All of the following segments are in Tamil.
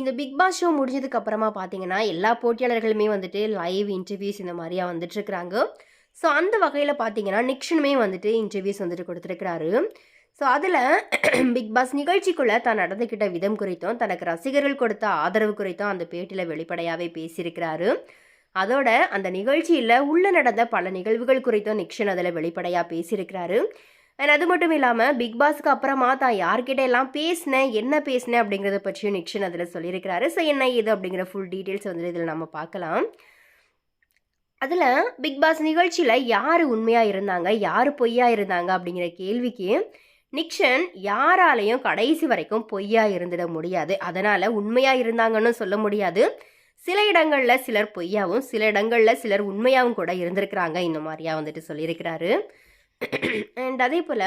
இந்த பிக் பாஸ் ஷோ முடிஞ்சதுக்கு அப்புறமா பார்த்தீங்கன்னா எல்லா போட்டியாளர்களுமே வந்துட்டு லைவ் இன்டர்வியூஸ் இந்த மாதிரியா வந்துட்டுருக்குறாங்க ஸோ அந்த வகையில் பார்த்தீங்கன்னா நிக்ஷனுமே வந்துட்டு இன்டர்வியூஸ் வந்துட்டு கொடுத்துருக்குறாரு. ஸோ அதில் பிக் பாஸ் நிகழ்ச்சிக்குள்ளே தான் நடந்துக்கிட்ட விதம் குறித்தும் தனக்கு ரசிகர்கள் கொடுத்த ஆதரவு குறித்தும் அந்த பேட்டியில் வெளிப்படையாகவே பேசியிருக்கிறாரு. அதோட அந்த நிகழ்ச்சியில் உள்ளே நடந்த பல நிகழ்வுகள் குறித்தும் நிக்ஷன் அதில் வெளிப்படையாக பேசியிருக்கிறாரு. அண்ட் அது மட்டும் இல்லாமல் பிக் பாஸ்க்கு அப்புறமா தான் யார்கிட்ட எல்லாம் பேசினேன் என்ன பேசினேன் அப்படிங்கிறத பற்றியும் நிக்ஷன் அதில் சொல்லியிருக்கிறாரு. ஸோ என்ன இது அப்படிங்கிற ஃபுல் டீட்டெயில்ஸ் வந்து இதில் நம்ம பார்க்கலாம். அதில் பிக் பாஸ் நிகழ்ச்சியில் யார் உண்மையாக இருந்தாங்க யார் பொய்யாக இருந்தாங்க அப்படிங்கிற கேள்விக்கு நிக்ஷன் யாராலையும் கடைசி வரைக்கும் பொய்யா இருந்துட முடியாது. அதனால் உண்மையாக இருந்தாங்கன்னு சொல்ல முடியாது. சில இடங்களில் சிலர் பொய்யாவும் சில இடங்களில் சிலர் உண்மையாகவும் கூட இருந்திருக்கிறாங்க. இந்த மாதிரியா வந்துட்டு சொல்லியிருக்கிறாரு. அண்ட் அதே போல்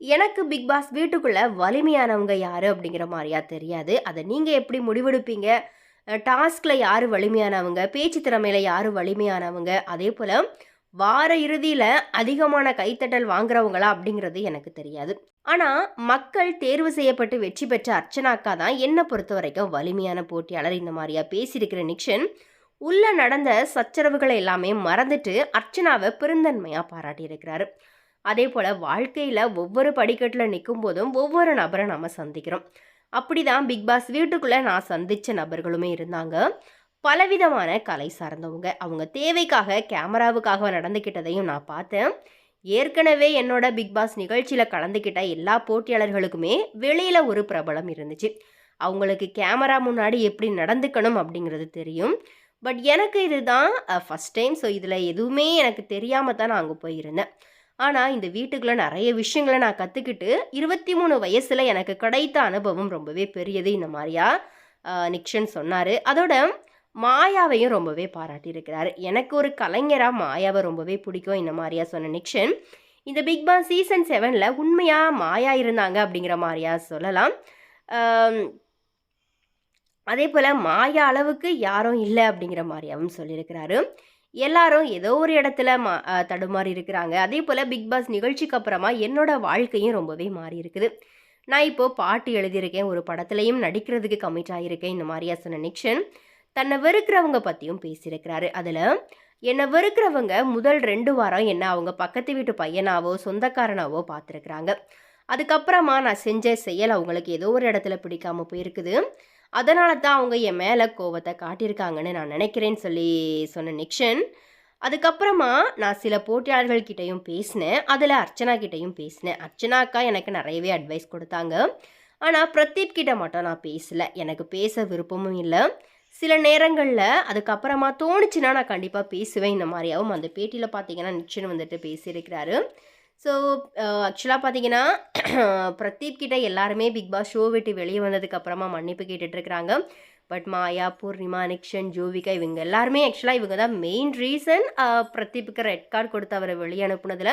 எனக்கு பிக் பாஸ் வீட்டுக்குள்ளே வலிமையானவங்க யார் அப்படிங்கிற மாதிரியா தெரியாது. அதை நீங்கள் எப்படி முடிவெடுப்பீங்க? டாஸ்கில் யார் வலிமையானவங்க? பேச்சு திறமையில் யார் வலிமையானவங்க? அதே போல் வார இறுதியில் அதிகமான கைத்தட்டல் வாங்குறவங்களா அப்படிங்கிறது எனக்கு தெரியாது. ஆனால் மக்கள் தேர்வு செய்யப்பட்டு வெற்றி பெற்ற அர்ச்சனாக்கா தான் என்னை பொறுத்த வரைக்கும் வலிமையான போட்டியாளர் இந்த மாதிரியா பேசியிருக்கிற நிக்ஷன் உள்ள நடந்த சச்சரவுகளை எல்லாமே மறந்துட்டு அர்ச்சனாவை பெருந்தன்மையாக பாராட்டியிருக்கிறாரு. அதே போல் வாழ்க்கையில் ஒவ்வொரு படிக்கட்டில் நிற்கும் போதும் ஒவ்வொரு நபரை நம்ம சந்திக்கிறோம். அப்படி தான் பிக் பாஸ் வீட்டுக்குள்ளே நான் சந்தித்த நபர்களுமே இருந்தாங்க. பலவிதமான கலை சார்ந்தவங்க. அவங்க தேவைக்காக கேமராவுக்காக நடந்துக்கிட்டதையும் நான் பார்த்தேன். ஏற்கனவே என்னோட பிக் பாஸ் நிகழ்ச்சியில் கலந்துக்கிட்ட எல்லா போட்டியாளர்களுக்குமே வெளியில் ஒரு பிரபலம் இருந்துச்சு. அவங்களுக்கு கேமரா முன்னாடி எப்படி நடந்துக்கணும் அப்படிங்கிறது தெரியும். பட் எனக்கு இதுதான் ஃபஸ்ட் டைம் ஸோ இதில் எதுவுமே எனக்கு தெரியாமல் தான் நான் அங்கே போயிருந்தேன். ஆனால் இந்த வீட்டுக்குள்ளே நிறைய விஷயங்களை நான் கற்றுக்கிட்டு இருபத்தி மூணு வயசில் எனக்கு கிடைத்த அனுபவம் ரொம்பவே பெரியது. இந்த மாதிரியா நிக்ஷன் சொன்னார். அதோட மாயாவையும் ரொம்பவே பாராட்டியிருக்கிறார். எனக்கு ஒரு கலைஞராக மாயாவை ரொம்பவே பிடிக்கும் இந்த மாதிரியா சொன்ன நிக்ஷன். இந்த பிக் பாஸ் சீசன் செவனில் உண்மையாக மாயா இருந்தாங்க அப்படிங்கிற மாதிரியா சொல்லலாம். அதே போல் மாயா அளவுக்கு யாரும் இல்லை அப்படிங்கிற மாதிரியாவும் சொல்லியிருக்கிறாரு. எல்லாரும் ஏதோ ஒரு இடத்துல மா தடுமாறி இருக்கிறாங்க. அதே போல் பிக் பாஸ் நிகழ்ச்சிக்கு அப்புறமா என்னோட வாழ்க்கையும் ரொம்பவே மாறி இருக்குது. நான் இப்போது பாட்டு எழுதியிருக்கேன் ஒரு படத்துலையும் நடிக்கிறதுக்கு கமிட் ஆகியிருக்கேன் இந்த மாதிரியா சொன்ன நிக்ஷன் தன்னை வெறுக்கிறவங்க பற்றியும் பேசியிருக்கிறாரு. அதில் என்னை வெறுக்கிறவங்க முதல் ரெண்டு வாரம் என்ன அவங்க பக்கத்து வீட்டு பையனாவோ சொந்தக்காரனாவோ பார்த்துருக்குறாங்க. அதுக்கப்புறமா நான் செஞ்ச செயல் அவங்களுக்கு ஏதோ ஒரு இடத்துல பிடிக்காம போயிருக்குது. அதனால தான் அவங்க என் மேலே கோவத்தை காட்டியிருக்காங்கன்னு நான் நினைக்கிறேன்னு சொல்லி சொன்ன நிக்ஷன். அதுக்கப்புறமா நான் சில போட்டியாளர்கள்கிட்டையும் பேசினேன். அதில் அர்ச்சனா கிட்டையும் பேசினேன். அர்ச்சனாக்கா எனக்கு நிறையவே அட்வைஸ் கொடுத்தாங்க. ஆனால் பிரதீப் கிட்ட மட்டும் நான் பேசலை. எனக்கு பேச விருப்பமும் இல்லை. சில நேரங்களில் அதுக்கப்புறமா தோணுச்சுன்னா நான் கண்டிப்பாக பேசுவேன். இந்த மாதிரியாகவும் அந்த பேட்டியில் பார்த்தீங்கன்னா நிச்சயம் வந்துட்டு பேசியிருக்கிறாரு. ஸோ ஆக்சுவலாக பார்த்தீங்கன்னா பிரதீப் கிட்ட எல்லாருமே பிக் பாஸ் ஷோ விட்டு வெளியே வந்ததுக்கப்புறமா மன்னிப்பு கேட்டுட்ருக்குறாங்க. பட் மாயா பூர்ணிமா நிக்ஷன் ஜோவிகா இவங்க எல்லாருமே ஆக்சுவலாக இவங்க தான் மெயின் ரீசன் uh, பிரதீப்புக்கு ரெட் கார்டு கொடுத்து அவரை வெளியே அனுப்புனதில்.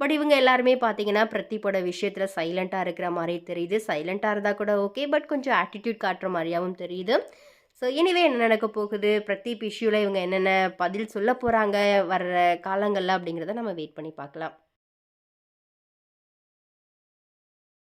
பட் இவங்க எல்லாருமே பார்த்தீங்கன்னா பிரதீப்போட விஷயத்தில் சைலண்ட்டாக இருக்கிற மாதிரி தெரியுது. சைலண்ட்டாக இருந்தால் கூட ஓகே பட் கொஞ்சம் ஆட்டிடியூட் காட்டுற மாதிரியாகவும் தெரியுது. ஸோ எனிவே என்ன நடக்க போகுது? பிரதீப் இஷ்யூவில் இவங்க என்னென்ன பதில் சொல்ல போகிறாங்க வர்ற காலங்களில் அப்படிங்கிறத நம்ம வெயிட் பண்ணி பார்க்கலாம்.